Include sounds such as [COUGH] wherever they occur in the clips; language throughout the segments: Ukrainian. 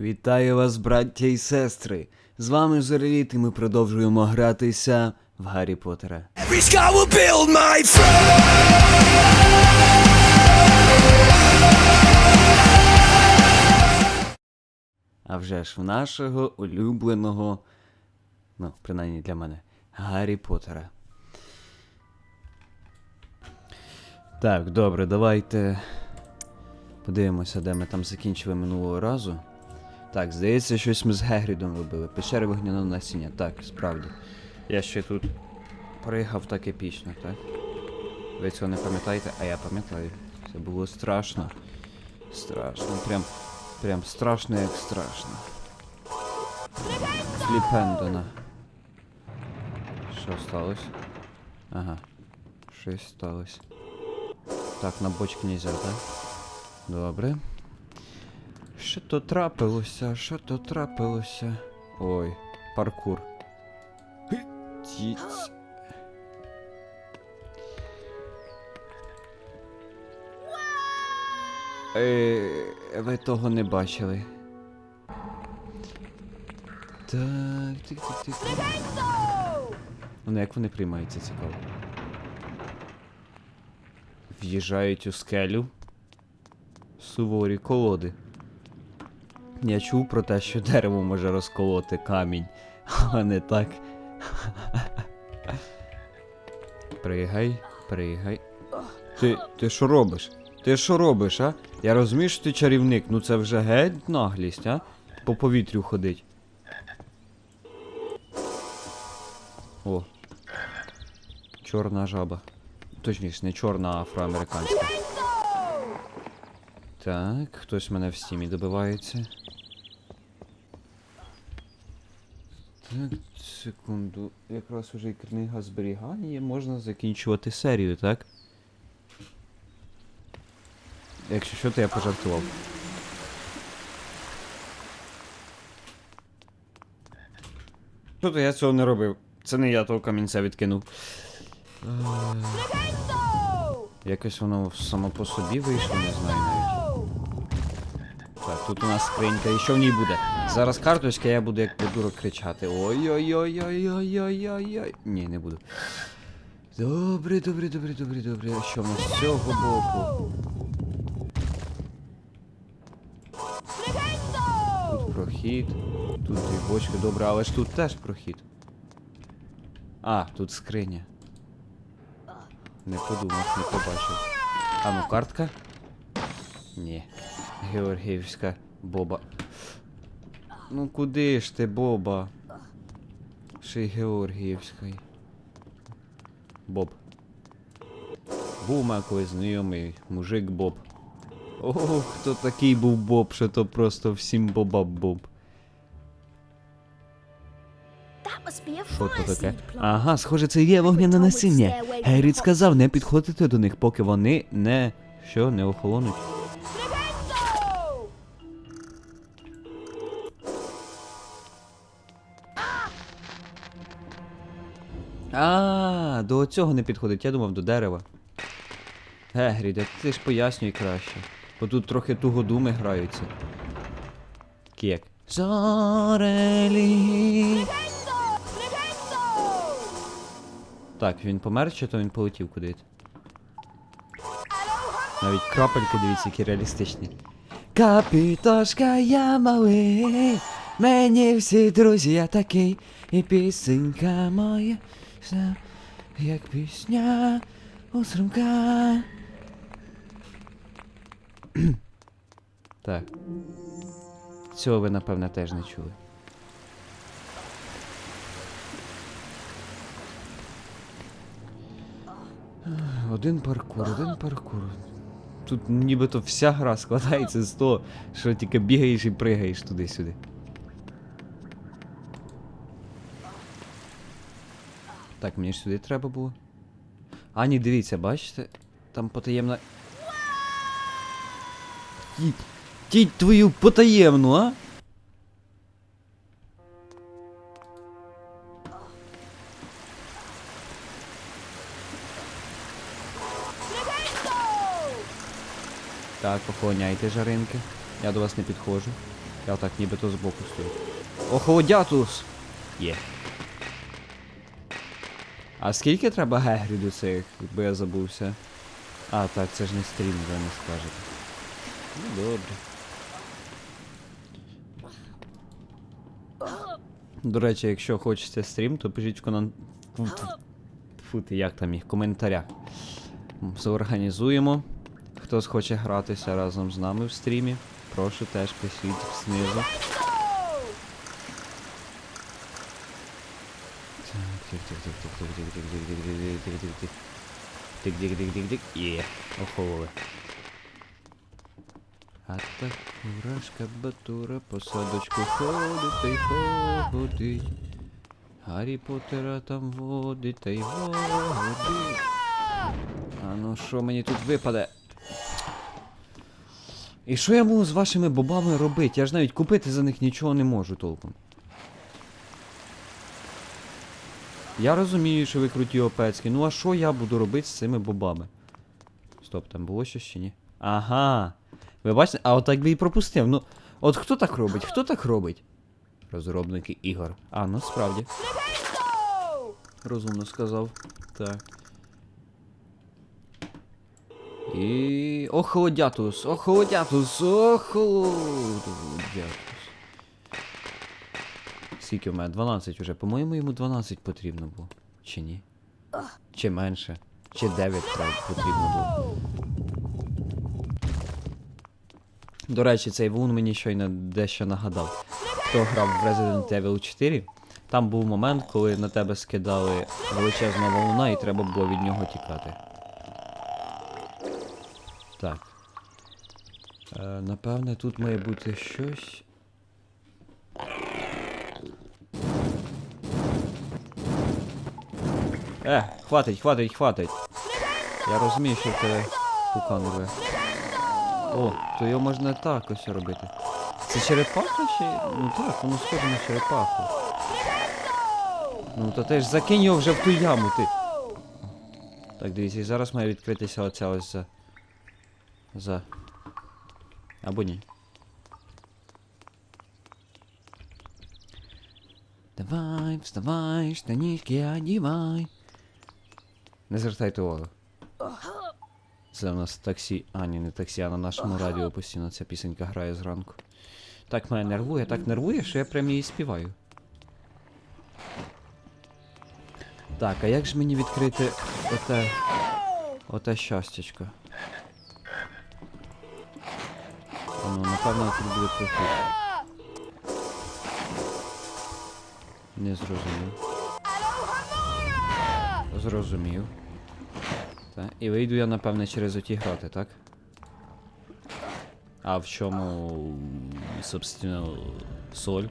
Вітаю вас, браття і сестри! З вами Зореліт, і ми продовжуємо гратися в Гаррі Поттера. Every scar will build my. А вже ж в нашого улюбленого, ну, принаймні для мене, Гаррі Поттера. Так, добре, давайте подивимося, де ми там закінчили минулого разу. Так, здається, щось ми з Гегрідом робили. Пещери вогняного насіння. Так, справді. Я ще тут пригав так епічно, так? Ви цього не пам'ятаєте? А я пам'ятаю. Це було страшно. Страшно. Прям. Прям страшно, як страшно. Фліпендона. Що сталося? Ага. Щось сталося. Так, на бочки нельзя, так? Добре. Що то трапилося? Що то трапилося? Ой, паркур. Тіць. Е, ви того не бачили. Так, тик, тик, тик. Ну, як вони приймаються, цікаво. В'їжджають у скелю. Суворі колоди. Я чув про те, що дерево може розколоти камінь, але не так. Пригай, пригай. Ти, ти що робиш? Ти що робиш, а? Я розумію, що ти чарівник, ну це вже геть наглість, а? По повітрю ходить. О. Чорна жаба. Точніше, не чорна, а афроамериканська. Так, хтось мене в стімі добивається. Секунду. Якраз уже і книга зберігання можна закінчувати серію, так? Якщо що, то я пожартував. Що то я цього не робив? Це не я того камінця відкинув. Якось воно само по собі вийшло, не знаю навіть. Тут у нас скринька, і що в ній буде? Зараз карточка, я буду як придурок кричати. Ой-ой-ой-ой-ой-ой-ой-ой. Ні, не буду. Добре, добре, добре, добре, добре. А що в нас з цього боку? Тут прохід. Тут дві бочки, добре, але ж тут теж прохід. А, тут скриня. Не подумав, не побачив. А ну картка? Ні. Георгіївська Боба. Ну куди ж ти, Боба? Ще й Георгіївська. Боб. Був мене колись знайомий мужик Боб. Ох, хто такий був Боб, що то просто всім Боба Боб. Що то таке? Ага, схоже, це є вогняне насіння. Герріт сказав не підходити до них, поки вони не. Що, не охолонуть. А, до цього не підходить, я думав до дерева. Гегріде, ти ж пояснюй краще. Бо тут трохи туго думи граються. Кек. Зорелі. Так, він помер, чи то він полетів кудись? Навіть крапельки, дивіться, які реалістичні. Капітошка, я малий, мені всі друзі я такий, і пісенька моя, вся як пісня у струмка. так. Цього ви, напевне, теж не чули. Один паркур, один паркур. Тут нібито вся гра складається з того, що тільки бігаєш і пригаєш туди-сюди. Так, мені ж сюди треба було. А, ні, дивіться, бачите? Там потаємна. Тіть, тіть твою потаємну, а? Так, охороняйте жаринки. Я до вас не підходжу. Я так нібито збоку стою. Охолодятус! Є. А скільки треба гегрів до цих, якби я забувся? А, так, це ж не стрім, ви не скажете. Ну добре. До речі, якщо хочете стрім, то пишіть в комент... Фу, ти як там їх, коментарях. Зорганізуємо. Хто схоче гратися разом з нами в стрімі, прошу теж пишіть знизу. Тик-тик-тик-тик-тик-тик-тик-тик-тик-тик-тик-тик. Є, охололи. А так мурашка батура по садочку ходить та й ходить. Гаррі Поттера там водить та й водить. А ну що мені тут випаде? І що я можу з вашими бобами робити? Я ж навіть купити за них нічого не можу толком. Я розумію, що ви круті опецькі. Ну а що я буду робити з цими бобами? Стоп, там було щось чи ні? Ага. Ви бачите? А отак би і пропустив. Ну, от хто так робить? Хто так робить? Розробники ігор. А, ну справді. Розумно сказав. Так. І. Охолодятус! Охолодятус! Охолодятус. Скільки в мене? 12 уже. По-моєму, йому 12 потрібно було. Чи ні? Чи менше? Чи 9 треба потрібно було. До речі, цей вун мені щойно дещо нагадав. Хто грав в Resident Evil 4, там був момент, коли на тебе скидали величезна волна і треба було від нього тікати. Так. Е, напевне, тут має бути щось. Е, хватить, хватить, хватить. Я розумію, що в тебе пукан. О, то його можна так ось робити. Це черепаха чи. Ну так, воно схоже на черепаху. Ну то ти ж закинь його вже в ту яму, ти. Так, дивіться, і зараз має відкритися оця ось за. За. Або ні. Давай, вставай, штанішки одівай. Не звертайте увагу. Це у нас таксі. А, ні, не таксі, а на нашому радіо постійно ця пісенька грає зранку. Так мене нервує, так нервує, що я прям її співаю. Так, а як ж мені відкрити оте. Оте щастячко? Ну, напевно, тут буде прохід. Не зрозумів. Зрозумів. Так. І вийду я, напевне, через оті грати, так? А в чому, собственно, соль?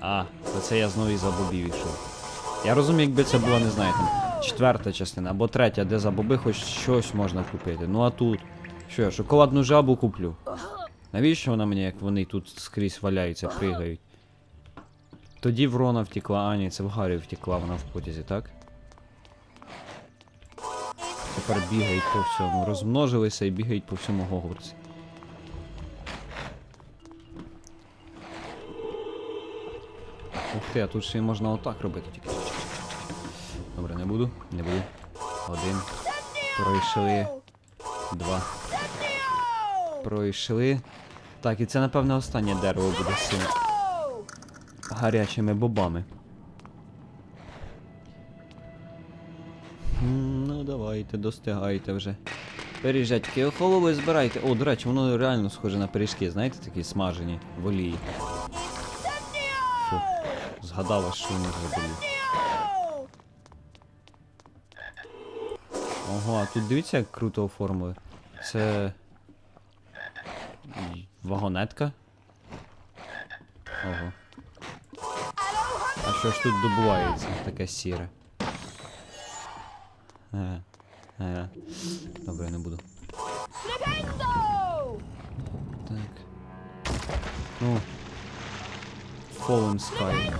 А, то це я знову і за бобів йшов. Я розумію, якби це була, не знаю, там, четверта частина або третя, де за боби хоч щось можна купити. Ну а тут. Що я, шоколадну жабу куплю? Навіщо вона мені, як вони тут скрізь валяються, пригають? Тоді Врона втекла, а ні, це в Гаррі втекла, вона в потязі, так? Тепер бігають по всьому. Розмножилися і бігають по всьому Гогвартсі. Ух ти, а тут ще й можна отак робити тільки. Добре, не буду, не буду. Один. Пройшли. Два. Пройшли. Так, і це, напевне, останнє дерево буде цими гарячими бобами. Ну, давайте, достигайте вже. Пиріжечки, охолови збирайте. О, до речі, воно реально схоже на пиріжки, знаєте, такі смажені в олії. Згадала, що них заболів. Ого, а тут дивіться, як круто оформили. Це. Вагонетка. Ого. А що ж тут добувається таке сіре? Е. е. Добре, не буду. Так. Ну. Fallen Sky.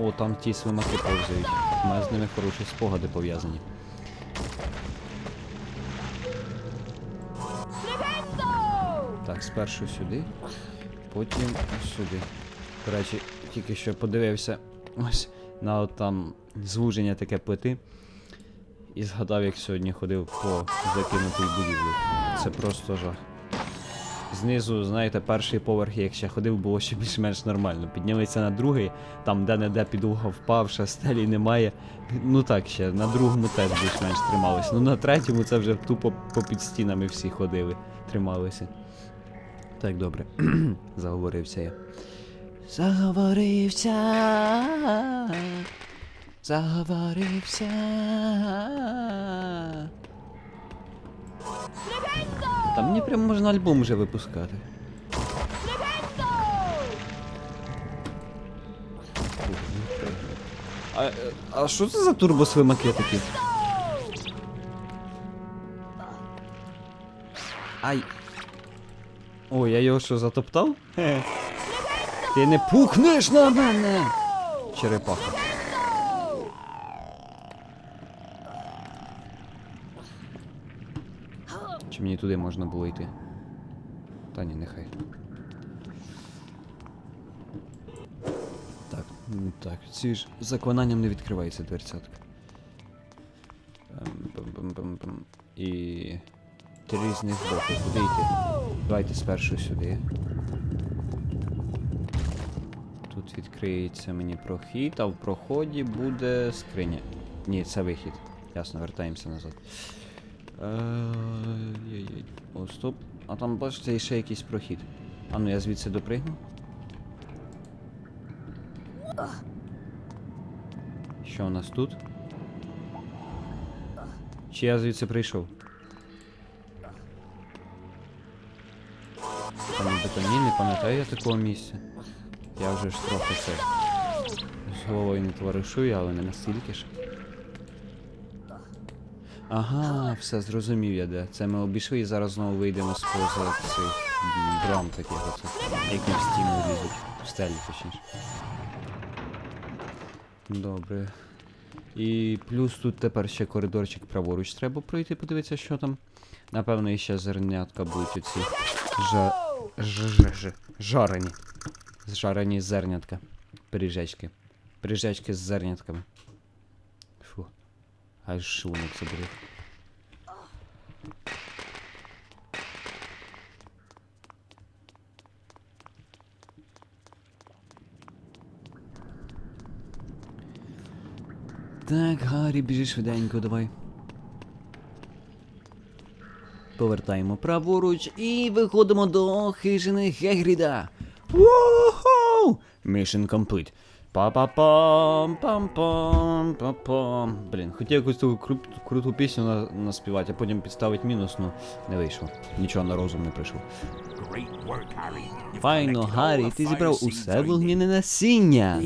О, там ті свимаки повзають. У мене з ними хороші спогади пов'язані. Так, спершу сюди, потім сюди. До речі, тільки що подивився ось на от там звуження таке плити. І згадав, як сьогодні ходив по закинутій будівлі. Це просто жах. Знизу, знаєте, перший поверх, як ще ходив, було ще більш-менш нормально. Піднялися на другий, там де-не-де підлога впавша, стелі немає. Ну так ще, на другому теж більш-менш трималися. Ну на третьому це вже тупо попід стінами всі ходили, трималися. Так, добре. [CLEARS THROAT] Заговорився я. Заговорився. Заговорився. Та мені прям можна альбом вже випускати. А, а що це за турбосвимаки такі? Ай. О, я його що затоптав? Хе. [LAUGHS] Ти не пухнеш на мене! Черепаха. Чи мені туди можна було йти? Та ні, нехай. Так, так, ці ж заклинанням не відкривається дверцятка. Ем. І. Три різних боки. Куди йти? Давайте спершу сюди. Тут відкриється мені прохід, а в проході буде скриня. Ні, це вихід. Ясно, вертаємося назад. Ай-яй-яй. О, стоп. А там бачите, ще якийсь прохід. А ну я звідси допригну. Що у нас тут? Чи я звідси прийшов? Та нібито ні, не пам'ятаю я такого місця. Я вже ж трохи це. З не товаришую, але не настільки ж. Ага, все зрозумів я де. Це ми обійшли і зараз знову вийдемо з поза цих брам таких оце, які в стіну лізуть. В стелі, точніше. Добре. І плюс тут тепер ще коридорчик праворуч треба пройти, подивитися, що там. Напевно, і ще зернятка будуть оці жа... ж... ж... ж... жарені. Зжарені зернятка. Пиріжечки. Пиріжечки з зернятками. Фу. Аж шлунок заберет. Так, Гаррі, біжи швиденько, давай. Повертаємо праворуч і виходимо до хижини Гегріда. Вау! Mission complete. Па-па-пам, пам-пам, па-пам. Блін, хотів якусь таку кру- круту пісню на- наспівати, а потім підставити мінус, ну не вийшло. Нічого на розум не прийшло. Файно, Гаррі, ти зібрав усе вогняне насіння.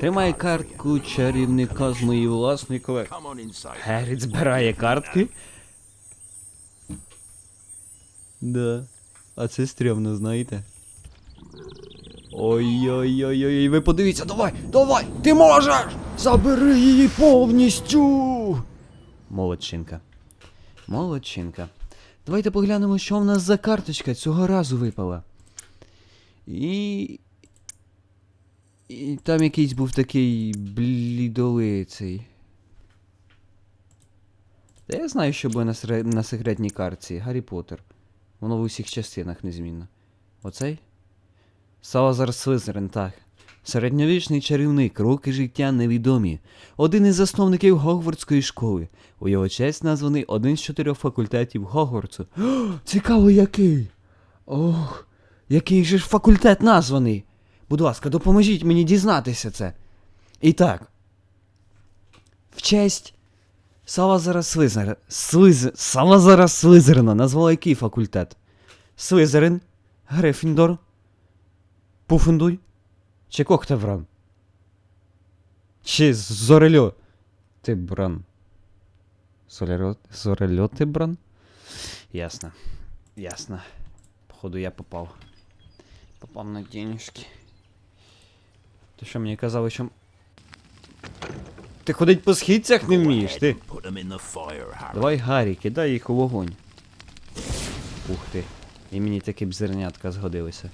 Тримай картку чарівника з моєї власної inside. Герріт збирає картки. Да. А це стрьомно, знаєте. Ой-ой-ой-ой, ви подивіться, давай, давай, ти можеш! Забери її повністю! Молодчинка. Молодчинка. Давайте поглянемо, що в нас за карточка цього разу випала. І. І там якийсь був такий блідолиций. Та я знаю, що буде на, сре- на секретній картці. Гаррі Поттер. Воно в усіх частинах незмінно. Оцей? Салазар Слизерин, так. Середньовічний чарівник, роки життя невідомі. Один із засновників Гогвардської школи. У його честь названий один з чотирьох факультетів Гогвардсу. О, цікаво, який. Ох, який же ж факультет названий. Будь ласка, допоможіть мені дізнатися це. І так. В честь Салазара Слизера. Слиз... Салазара Слизерина назвали який факультет? Слизерин, Грифіндор, Пуфендуй чи Коктевран? Чи Зорельо Тибран? Зорельо... Зорельо Тибран? Ясно. Ясно. Походу я попав. Попав на денежки. Ти що мені казали, що. Ти ходить по східцях не вмієш, ти. Давай, Гаррі, кидай їх у вогонь. Ух ти. І мені такі б зернятка згодилися.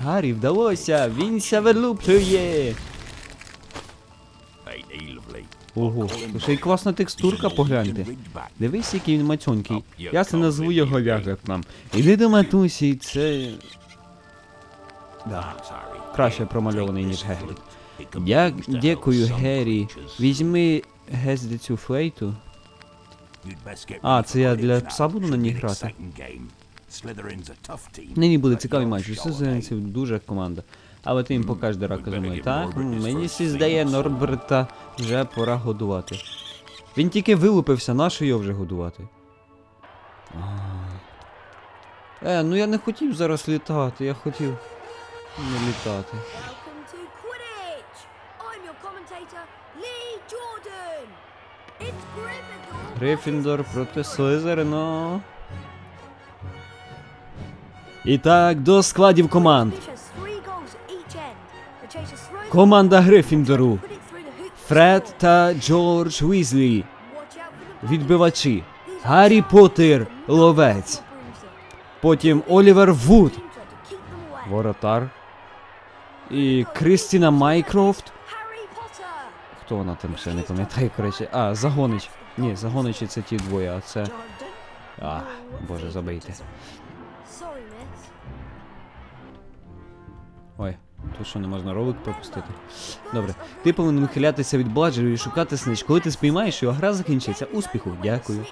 Гаррі, вдалося! Він ся вилуплює! Ого, ще й класна текстурка, погляньте. Дивись, який він мацьонький. Я це назву його ягодном. Іди до матусі, це. Да. Краще промальований, ніж Гегрід. Я дякую, Геррі. Візьми Гезді цю флейту. А, це я для пса буду на ній грати? Нині буде цікавий матч. Усі дуже команда. Але ти їм покажеш рака зимою. Так, мені сі здає Норберта вже пора годувати. Він тільки вилупився, нащо його вже годувати? Е, ну я не хотів зараз літати, я хотів не літати. Грифіндор проти Слизерина. І так, до складів команд. Команда Грифіндору. Фред та Джордж Уізлі. Відбивачі. Гаррі Поттер, ловець. Потім Олівер Вуд, воротар. І Кристіна Майкрофт. Хто вона там ще не пам'ятаю, коротше. А, Загонич. Ні, Загоничі це ті двоє, а це. А, боже, забийте. Тут що не можна ролик пропустити. Добре, ти повинен вихилятися від бладжерів і шукати снич. Коли ти спіймаєш його, гра закінчиться. Успіху, дякую.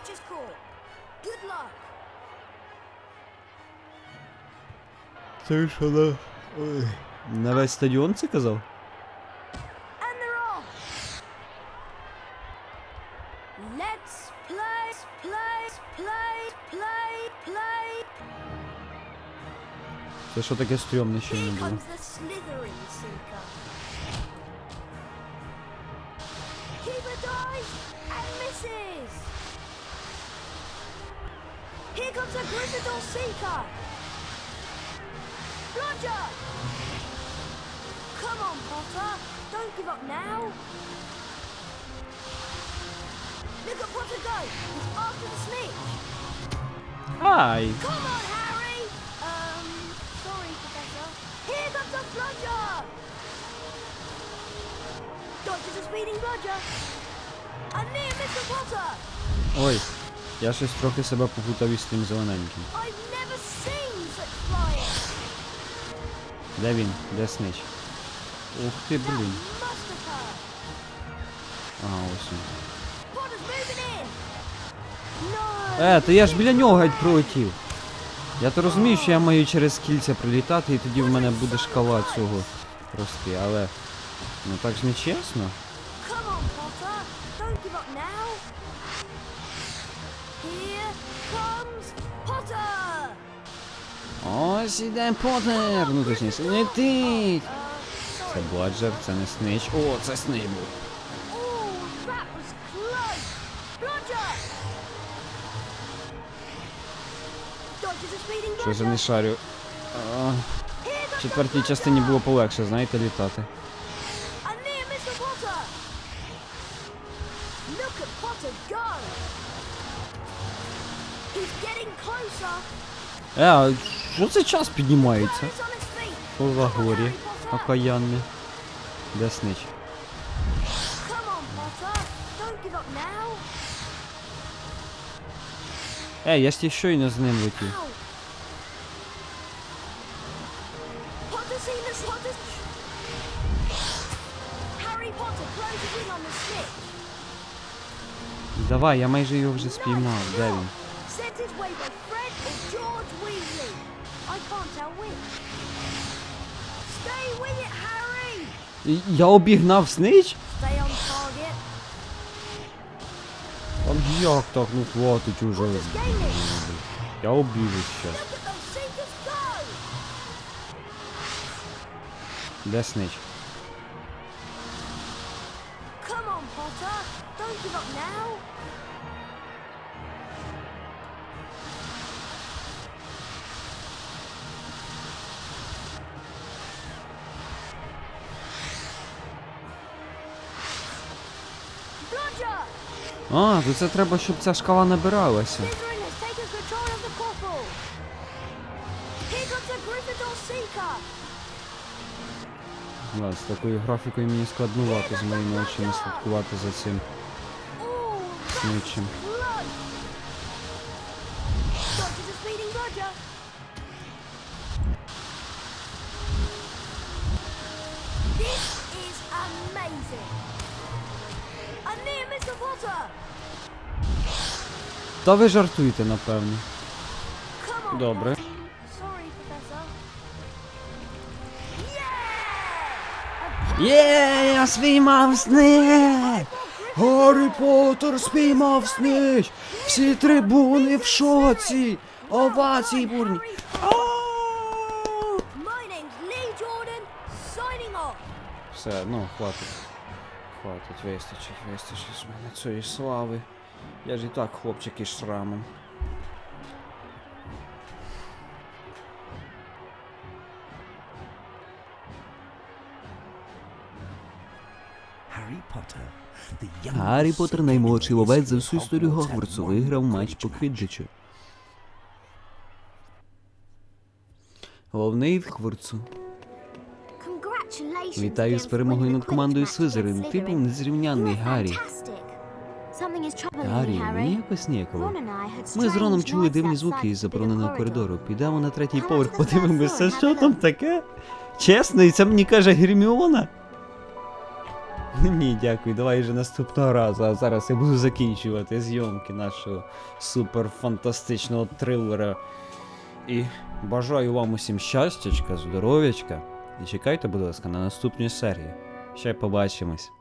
Це що на. На весь стадіон це казав? Це що таке стрьомне ще не було? Slytherin Seeker. Keeper dives and misses. Here comes a Gryffindor Seeker. Roger. Come on, Potter. Don't give up now. Look at Potter go. He's after the snitch. Ай! Here comes the bludger! Dodges a speeding bludger. And near Mr. Potter! Ой, я щось трохи себе попутав із тим зелененьким. I've never seen such flying! Де він? Де снич? Ух ти, That блін. must have hurt. Ага, ось він. Potter's moving in! No! Е, то я ж біля нього геть пролетів. Я то розумію, що я маю через кільця прилітати, і тоді в мене буде шкала цього рости, але. Ну так ж не чесно. Ось іде Поттер! Ну точніше, летить! Це. Бладжер, це не снич. О, це снич був. Що ж я не шарю. В четвертій частині було полегше, знаєте, літати. Е, а що це час піднімається? Що за горі? Окаянне. Де снич? Е, я ті щойно з ним летів. Давай, я майже його вже спіймав. Де він? Я обігнав снич? Там як так, ну хватить уже. Я обіжу щас. Де снич? А, то це треба, щоб ця шкала набиралася. Да, з такою графікою мені складнувато з моїми очима слідкувати за цим сничим. Та ви жартуєте, напевно. Добре. Є, я спіймав сни! Гаррі Поттер спіймав сни! Всі трибуни в шоці! Овації бурні! Все, ну, хватить. Хватить, вистачить, вистачить з мене цієї слави. Я ж і так хлопчик із шрамом. Harry Potter, Гаррі Поттер, наймолодший ловець за всю історію Гогвартсу, виграв матч по квіддичу. Головний в Хворцу. Вітаю з перемогою над командою Слизерин. Ти був незрівнянний, Гаррі. Гаррі, мені якось ніяково. Ми з Роном чули дивні звуки із забороненого коридору. Підемо на третій поверх, подивимося, що там таке. Чесно, і це мені каже Герміона. Ні, дякую, давай вже наступного разу. А зараз я буду закінчувати зйомки нашого суперфантастичного трилера. І бажаю вам усім щастячка, здоров'ячка. І чекайте, будь ласка, на наступні серії. Ще побачимось.